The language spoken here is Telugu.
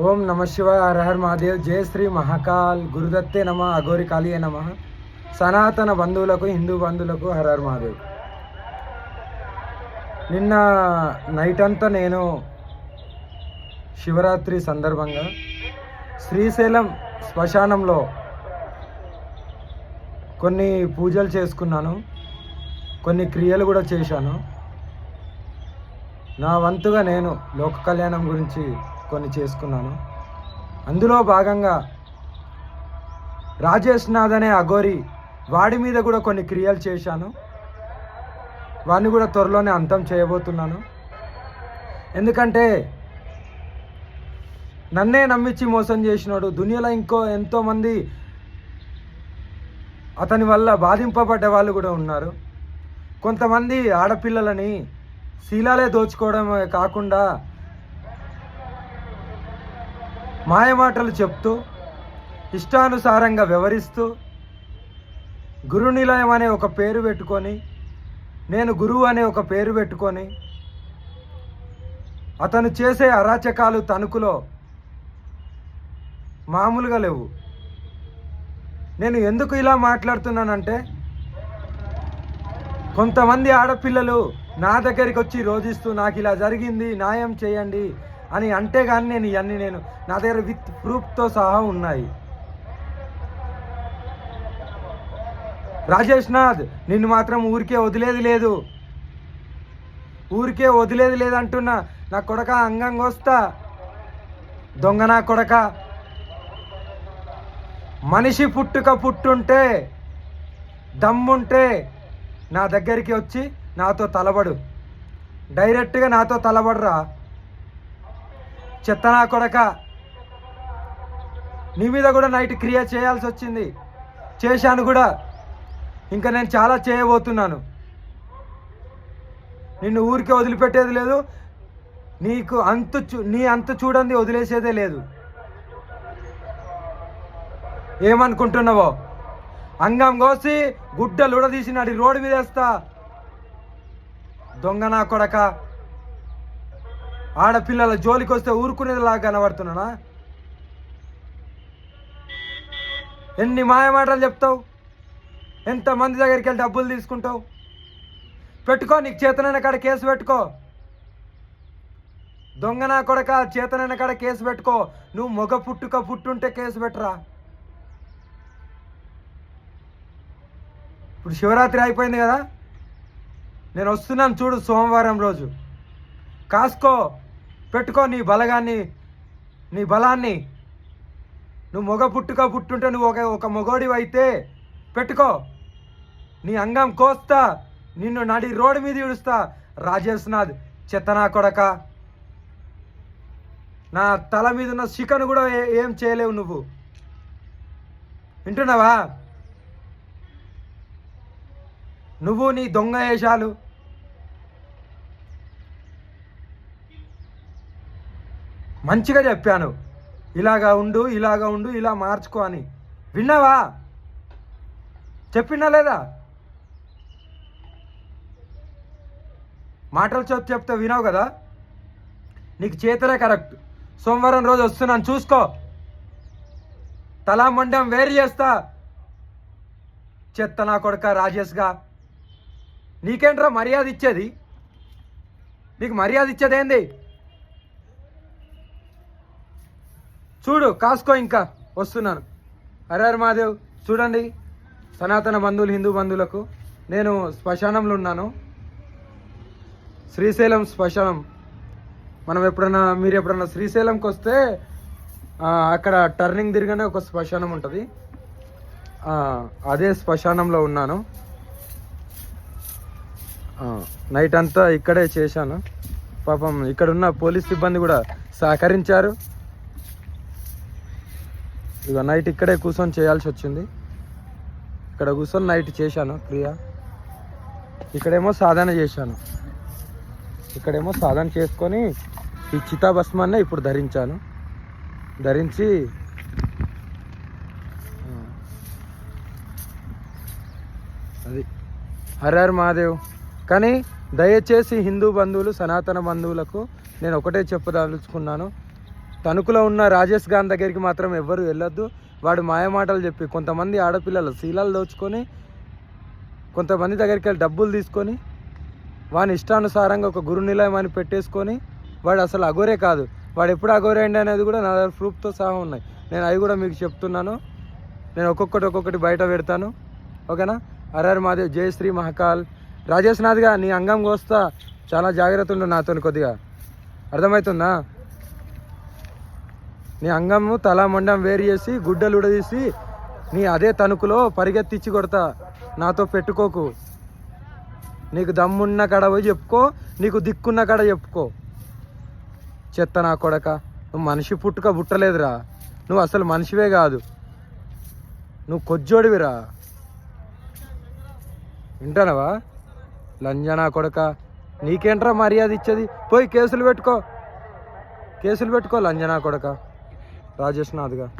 ఓం నమ శివాయ హర్ మహాదేవ్ జయ శ్రీ మహాకాల్ గురుదత్తే నమ అఘోరి కాళీయ నమ. సనాతన బంధువులకు హిందూ బంధువులకు హరహర్ మహాదేవ్. నిన్న నైట్ అంతా నేను శివరాత్రి సందర్భంగా శ్రీశైలం శ్మశానంలో కొన్ని పూజలు చేసుకున్నాను. కొన్ని క్రియలు కూడా చేశాను. నా వంతుగా నేను లోక కళ్యాణం గురించి కొన్ని చేసుకున్నాను. అందులో భాగంగా రాజేష్ నాథ్ అనే అఘోరి వాడి మీద కూడా కొన్ని క్రియలు చేశాను. వాడిని కూడా త్వరలోనే అంతం చేయబోతున్నాను. ఎందుకంటే నన్నే నమ్మించి మోసం చేసినాడు దునియాలో ఇంకో ఎంతోమంది అతని వల్ల బాధింపబడ్డ వాళ్ళు కూడా ఉన్నారు. కొంతమంది ఆడపిల్లలని శీలాలే దోచుకోవడమే కాకుండా మాయమాటలు చెప్తూ ఇష్టానుసారంగా వ్యవహరిస్తూ గురునిలయం అనే ఒక పేరు పెట్టుకొని నేను గురువు అనే ఒక పేరు పెట్టుకొని అతను చేసే అరాచకాలు తణుకులో మామూలుగా లేవు. నేను ఎందుకు ఇలా మాట్లాడుతున్నానంటే కొంతమంది ఆడపిల్లలు నా దగ్గరికి వచ్చి రోజిస్తూ నాకు ఇలా జరిగింది న్యాయం చేయండి అని అంటే కానీ నేను ఇవన్నీ నేను నా దగ్గర విత్ ప్రూఫ్తో సహా ఉన్నాయి. రాజేష్ నాథ్ నిన్ను మాత్రం ఊరికే వదిలేది లేదు. ఊరికే వదిలేది లేదంటున్నా నా కొడక అంగంగా వస్తా. దొంగ నా కొడక. మనిషి పుట్టుక పుట్టుంటే దమ్ముంటే నా దగ్గరికి వచ్చి నాతో తలబడు. డైరెక్ట్గా నాతో తలబడరా? చెత్త నా కొడక. నీ మీద కూడా నైట్ క్రియ చేయాల్సి వచ్చింది. చేశాను కూడా. ఇంకా నేను చాలా చేయబోతున్నాను. నిన్ను ఊరికే వదిలిపెట్టేది లేదు. నీకు అంతు చూ- నీ అంత చూడండి వదిలేసేదే లేదు. ఏమనుకుంటున్నావో? అంగం కోసి గుడ్డలు ఉడదీసి రోడ్డు మీద వేస్తా. దొంగ నా కొడక. ఆడపిల్లల జోలికి వస్తే ఊరుకునేదిలాగా కనబడుతున్నానా? ఎన్ని మాయమాటలు చెప్తావు? ఎంతమంది దగ్గరికి వెళ్ళి డబ్బులు తీసుకుంటావు? పెట్టుకో నీకు చేతనైన కాడ కేసు పెట్టుకో. దొంగనా కొడక చేతనైన కాడ కేసు పెట్టుకో. నువ్వు మొగ పుట్టుక పుట్టుంటే కేసు పెట్టరా? ఇప్పుడు శివరాత్రి అయిపోయింది కదా? నేను వస్తున్నాను చూడు సోమవారం రోజు. కాసుకో పెట్టుకో నీ బలగాన్ని నీ బలాన్ని. నువ్వు మొగ పుట్టుక పుట్టుంటే నువ్వు ఒక ఒక మొగోడివి అయితే పెట్టుకో. నీ అంగం కోస్తా నిన్ను నడి రోడ్డు మీద ఇడుస్తా రాజేష్ నాథ్ చెత్తనా కొడక. నా తల మీద ఉన్న చికెన్ కూడా ఏం చేయలేవు నువ్వు. వింటున్నావా? నువ్వు నీ దొంగ వేషాలు. మంచిగా చెప్పాను. ఇలాగా ఉండు ఇలాగా ఉండు ఇలా మార్చుకో అని. విన్నావా? చెప్పినా లేదా? మాటలు చెప్ చెప్తే వినావు కదా? నీకు చేతలే కరెక్ట్. సోమవారం రోజు వస్తున్నాను చూసుకో. తలా మండం వేరు చేస్తా. చెత్త నా కొడుక రాజేష్గా. నీకేంట్రా మర్యాద ఇచ్చేది? నీకు మర్యాద ఇచ్చేది చూడు కాసుకో ఇంకా వస్తున్నాను. హరహర్ మహాదేవ్ చూడండి సనాతన బంధువులు హిందూ బంధువులకు నేను శ్మశానంలో ఉన్నాను. శ్రీశైలం శ్మశానం. మనం ఎప్పుడన్నా మీరు ఎప్పుడన్నా శ్రీశైలంకి వస్తే అక్కడ టర్నింగ్ తిరగానే ఒక శ్మశానం ఉంటుంది. అదే శ్మశానంలో ఉన్నాను. నైట్ అంతా ఇక్కడే చేశాను. పాపం ఇక్కడ ఉన్న పోలీస్ సిబ్బంది కూడా సహకరించారు. ఇక నైట్ ఇక్కడే కూర్చొని చేయాల్సి వచ్చింది. ఇక్కడ కూర్చొని నైట్ చేశాను క్రియ ఇక్కడేమో సాధన చేశాను. ఇక్కడేమో సాధన చేసుకొని ఈ చితాభస్మాన్నే ఇప్పుడు ధరించాను. ధరించి అది. హరర్ మహాదేవ్. కానీ దయచేసి హిందూ బంధువులు సనాతన బంధువులకు నేను ఒకటే చెప్పదలుచుకున్నాను. తణుకులో ఉన్న రాజేష్ గాన్ దగ్గరికి మాత్రం ఎవ్వరు వెళ్ళొద్దు. వాడు మాయమాటలు చెప్పి కొంతమంది ఆడపిల్లలు శీలాలు దోచుకొని కొంతమంది దగ్గరికి వెళ్ళి డబ్బులు తీసుకొని వాని ఇష్టానుసారంగా ఒక గురు నిలయం అని పెట్టేసుకొని వాడు అసలు అగోరే కాదు. వాడు ఎప్పుడు అగోరేండి అనేది కూడా నా దగ్గర ప్రూఫ్తో సహా ఉన్నాయి. నేను అవి కూడా మీకు చెప్తున్నాను. నేను ఒక్కొక్కటి ఒక్కొక్కటి బయట పెడతాను. ఓకేనా? హరహర్ మాదేవ్ జయ శ్రీ మహాకాల్. రాజేష్ నాథ్గా నీ అంగం కోస్తా. చాలా జాగ్రత్త ఉండు నాతో కొద్దిగా. అర్థమవుతుందా? నీ అంగము తల మొండం వేరు చేసి గుడ్డలు ఉడదీసి నీ అదే తణుకులో పరిగెత్తిచ్చి కొడతా. నాతో పెట్టుకోకు. నీకు దమ్మున్న కడ పోయి చెప్పుకో నీకు దిక్కున్న కడ చెప్పుకో. చెత్త నా కొడక. నువ్వు మనిషి పుట్టుక పుట్టలేదురా. నువ్వు అసలు మనిషివే కాదు. నువ్వు కొజ్జోడివిరా. వింటానవా? లంజనా కొడక. నీకేంట్రా మర్యాద ఇచ్చేది? పోయి కేసులు పెట్టుకో. కేసులు పెట్టుకో లంజనా కొడక. రాజేష్ నాథ్గా.